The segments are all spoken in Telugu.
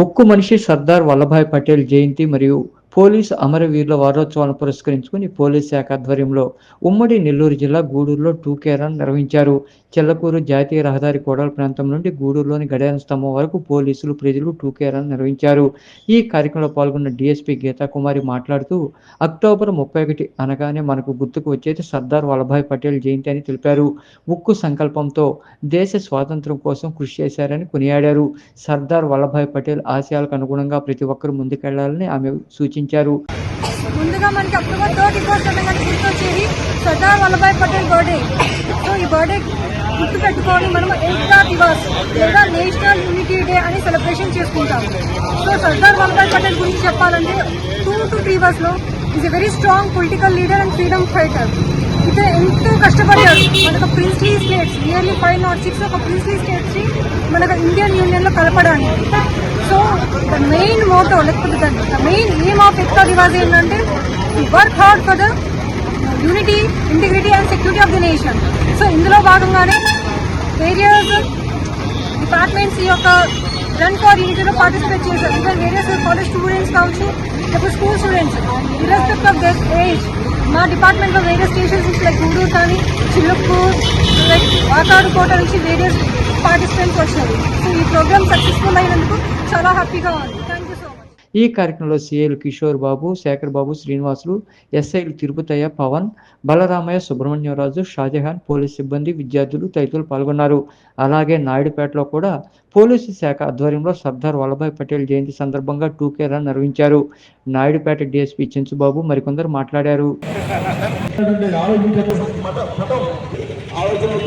ఉక్కు మనిషి సర్దార్ వల్లభాయ్ పటేల్ జయంతి మరియు పోలీసు అమరవీరుల వారోత్సవాలను పురస్కరించుకుని పోలీస్ శాఖ ఆధ్వర్యంలో ఉమ్మడి నెల్లూరు జిల్లా గూడూరులో టూకే రన్ నిర్వహించారు. చెల్లకూరు జాతీయ రహదారి కోడల ప్రాంతం నుండి గూడూరులోని గడియార స్తంభం వరకు పోలీసులు ప్రజలు టూకే రన్ నిర్వహించారు. ఈ కార్యక్రమంలో పాల్గొన్న డీఎస్పీ గీతాకుమారి మాట్లాడుతూ అక్టోబర్ ముప్పై ఒకటి అనగానే మనకు గుర్తుకు వచ్చేది సర్దార్ వల్లభాయ్ పటేల్ జయంతి అని తెలిపారు. ఉక్కు సంకల్పంతో దేశ స్వాతంత్రం కోసం కృషి చేశారని కొనియాడారు. సర్దార్ వల్లభాయ్ పటేల్ ఆశయాలకు అనుగుణంగా ప్రతి ఒక్కరూ ముందుకెళ్ళాలని ఆమె సూచించారు. ముందుగా మనకి అక్టోబర్ థర్డ్ ఫస్ట్ అనగానే గుర్తొచ్చేది సర్దార్ వల్లభాయ్ పటేల్ బర్త్డే. సో ఈ బర్త్డే గుర్తు పెట్టుకొని మనం ఏకతా దివాస్ లేదా నేషనల్ యూనిటీ డే అని సెలబ్రేషన్ చేసుకుంటాం. సో సర్దార్ వల్లభాయ్ పటేల్ గురించి చెప్పాలంటే టూ టు త్రీ ఇయర్స్లో is a very strong political leader and freedom fighter ఇతను ఎంతో కష్టపడ్డాడు. మనకు princely states nearly five not six ఒక ప్రిన్స్లీ స్టేట్స్ని మనకు ఇండియన్ యూనియన్లో కలపడానికి. సో ద మెయిన్ మోటో లేకపోతే the main aim of Ekta Diwas ఏంటంటే work hard for the unity integrity and security of the nation so ఇందులో భాగంగానే వేరియస్ డిపార్ట్మెంట్స్ ఈ యొక్క రన్ ఫర్ యూనిటీలో పార్టిసిపేట్ చేశారు. ఇంకా వేరియస్ కాలేజ్ స్టూడెంట్స్ కావచ్చు లేకపోతే school students irrespective of their age మా డిపార్ట్మెంట్లో వేరే స్టేషన్స్ లైక్ గూడూరు కానీ చిలుక్కూర్ వాకాడుకోట నుంచి వేరియస్ పార్టిసిపెంట్స్ వచ్చారు. సో ఈ ప్రోగ్రామ్ సక్సెస్ఫుల్ అయినందుకు చాలా హ్యాపీగా ఉంది. థ్యాంక్ యూ సో మచ్ ఈ కార్యక్రమంలో సిఐలు కిషోర్ బాబు శేఖర్ బాబు శ్రీనివాసులు ఎస్ఐలు తిరుపతయ్య పవన్ బలరామయ్య సుబ్రహ్మణ్యరాజు షాజహాన్ పోలీస్ సిబ్బంది విద్యార్థులు తదితరులు పాల్గొన్నారు. అలాగే నాయుడుపేటలో కూడా పోలీసు శాఖ ఆధ్వర్యంలో సర్దార్ వల్లభాయ్ పటేల్ జయంతి సందర్భంగా టూకే రన్ నిర్వహించారు. నాయుడుపేట డిఎస్పీ చెంచుబాబు మరికొందరు మాట్లాడారు.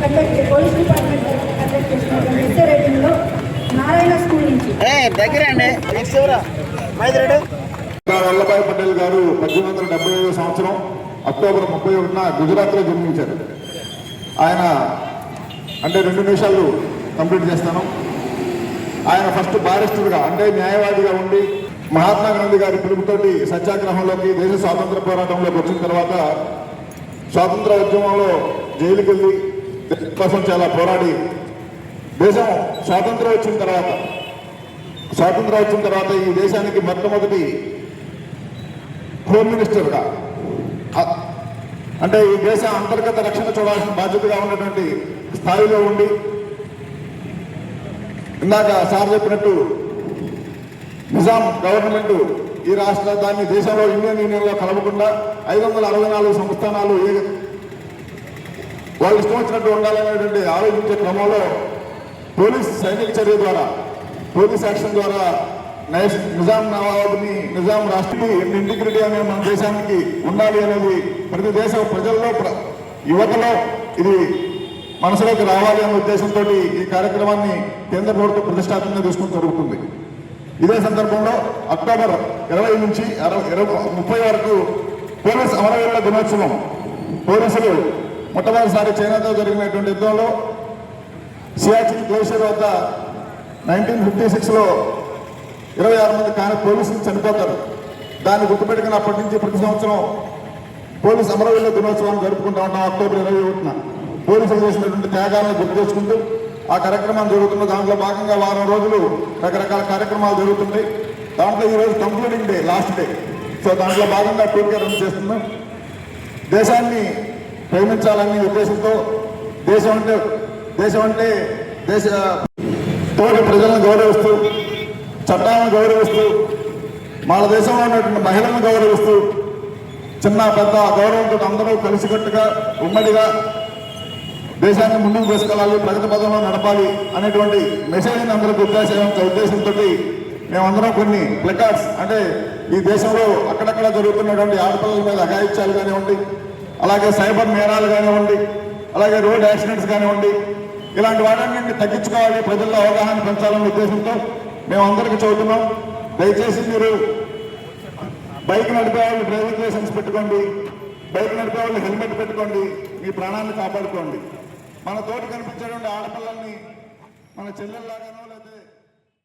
Conduct police department conduct Narayana school నుంచి వల్లభాయ్ పటేల్ గారు పద్దెనిమిది వందల డెబ్బై ఐదో సంవత్సరం అక్టోబర్ ముప్పై ఒకటిన గుజరాత్లో జన్మించారు. ఆయన అంటే రెండు నిమిషాలు కంప్లీట్ చేస్తాను. ఆయన ఫస్ట్ బారిస్టర్గా అంటే న్యాయవాదిగా ఉండి మహాత్మా గాంధీ గారి పిలుపుతోటి సత్యాగ్రహంలోకి దేశ స్వాతంత్ర పోరాటంలోకి వచ్చిన తర్వాత స్వాతంత్ర ఉద్యమంలో జైలుకి వెళ్ళి కోసం చాలా పోరాడి. దేశం స్వాతంత్రం వచ్చిన తర్వాత స్వాతంత్రం వచ్చిన తర్వాత ఈ దేశానికి మొట్టమొదటి హోమ్ మినిస్టర్గా అంటే ఈ దేశ అంతర్గత రక్షణ చూడాల్సిన బాధ్యతగా ఉన్నటువంటి స్థాయిలో ఉండి ఇందాక సార్ చెప్పినట్టు నిజాం గవర్నమెంట్ ఈ రాష్ట్ర దాన్ని దేశంలో ఇండియన్ యూనియన్లో కలవకుండా ఐదు వందల అరవై నాలుగు సంస్థానాలు ఏ- వాళ్ళు ఇష్టం వచ్చినట్టు ఉండాలనేటువంటి ఆలోచించే క్రమంలో పోలీస్ సైనిక చర్య ద్వారా పోలీస్ యాక్షన్ ద్వారా నైస్- నిజాం నవాబుని నిజాం రాష్ట్రకి ఇంటిగ్రిటీ అనే మన దేశానికి ఉండాలి అనేది ప్రతి దేశ ప్రజల్లో ప్ర- యువతలో ఇది మనసులోకి రావాలి అనే ఉద్దేశంతో ఈ కార్యక్రమాన్ని కేంద్ర ప్రభుత్వం ప్రతిష్టాత్మకంగా తీసుకుని జరుగుతుంది. ఇదే సందర్భంలో అక్టోబర్ ఇరవై నుంచి అరవై ఇరవై ముప్పై వరకు పోలీస్ అమరవీరుల దినోత్సవం పోలీసులు మొట్టమొదటిసారి చైనాతో జరిగినటువంటి యుద్ధంలో సియాచిన్ గ్లేషియర్ వద్ద నైన్టీన్ ఫిఫ్టీ సిక్స్లో ఇరవై ఆరు మంది కానీ పోలీసులు చనిపోతారు. దాన్ని గుర్తుపెట్టుకుని అప్పటి నుంచి ప్రతి సంవత్సరం పోలీస్ అమరవీరుల దినోత్సవాన్ని జరుపుకుంటూ ఉంటాం అక్టోబర్ ఇరవై ఒకటిన. పోలీసులు చేసినటువంటి త్యాగాలను గుర్తు చేసుకుంటూ ఆ కార్యక్రమం జరుగుతున్న దాంట్లో భాగంగా వారం రోజులు రకరకాల కార్యక్రమాలు జరుగుతుంటాయి దాంట్లో ఈరోజు concluding day last day. So దాంట్లో భాగంగా టూర్కే రన్ చేస్తున్నాం. దేశాన్ని ప్రేమించాలనే ఉద్దేశంతో దేశం అంటే దేశం అంటే దేశ తోటి ప్రజలను గౌరవిస్తూ చట్టాలను గౌరవిస్తూ మన దేశంలో ఉన్నటువంటి మహిళలను గౌరవిస్తూ చిన్న పెద్ద గౌరవంతో అందరూ కలిసికట్టుగా ఉమ్మడిగా దేశాన్ని ముందుకు తీసుకెళ్ళాలి ప్రగతి పదంలో నడపాలి అనేటువంటి మెసేజ్ని అందరికి ఉద్దేశం ఉద్దేశంతో మేమందరం కొన్ని ప్లకార్డ్స్ అంటే ఈ దేశంలో అక్కడక్కడ జరుగుతున్నటువంటి ఆడపిల్లల మీద అఘాయిత్యాలు కానివ్వండి అలాగే సైబర్ నేరాలు కానివ్వండి అలాగే రోడ్ యాక్సిడెంట్స్ కానివ్వండి ఇలాంటి వాటన్నింటిని తగ్గించుకోవాలి ప్రజల్లో అవగాహన పెంచాలనే ఉద్దేశంతో మేమందరికీ చదువుతున్నాం దయచేసి మీరు బైక్ నడిపే వాళ్ళు డ్రైవింగ్ లైసెన్స్ పెట్టుకోండి బైక్ నడిపే వాళ్ళు హెల్మెట్ పెట్టుకోండి మీ ప్రాణాన్ని కాపాడుకోండి. మన తోటి కనిపించేటువంటి ఆడపిల్లల్ని మన చెల్లెల్లాగానో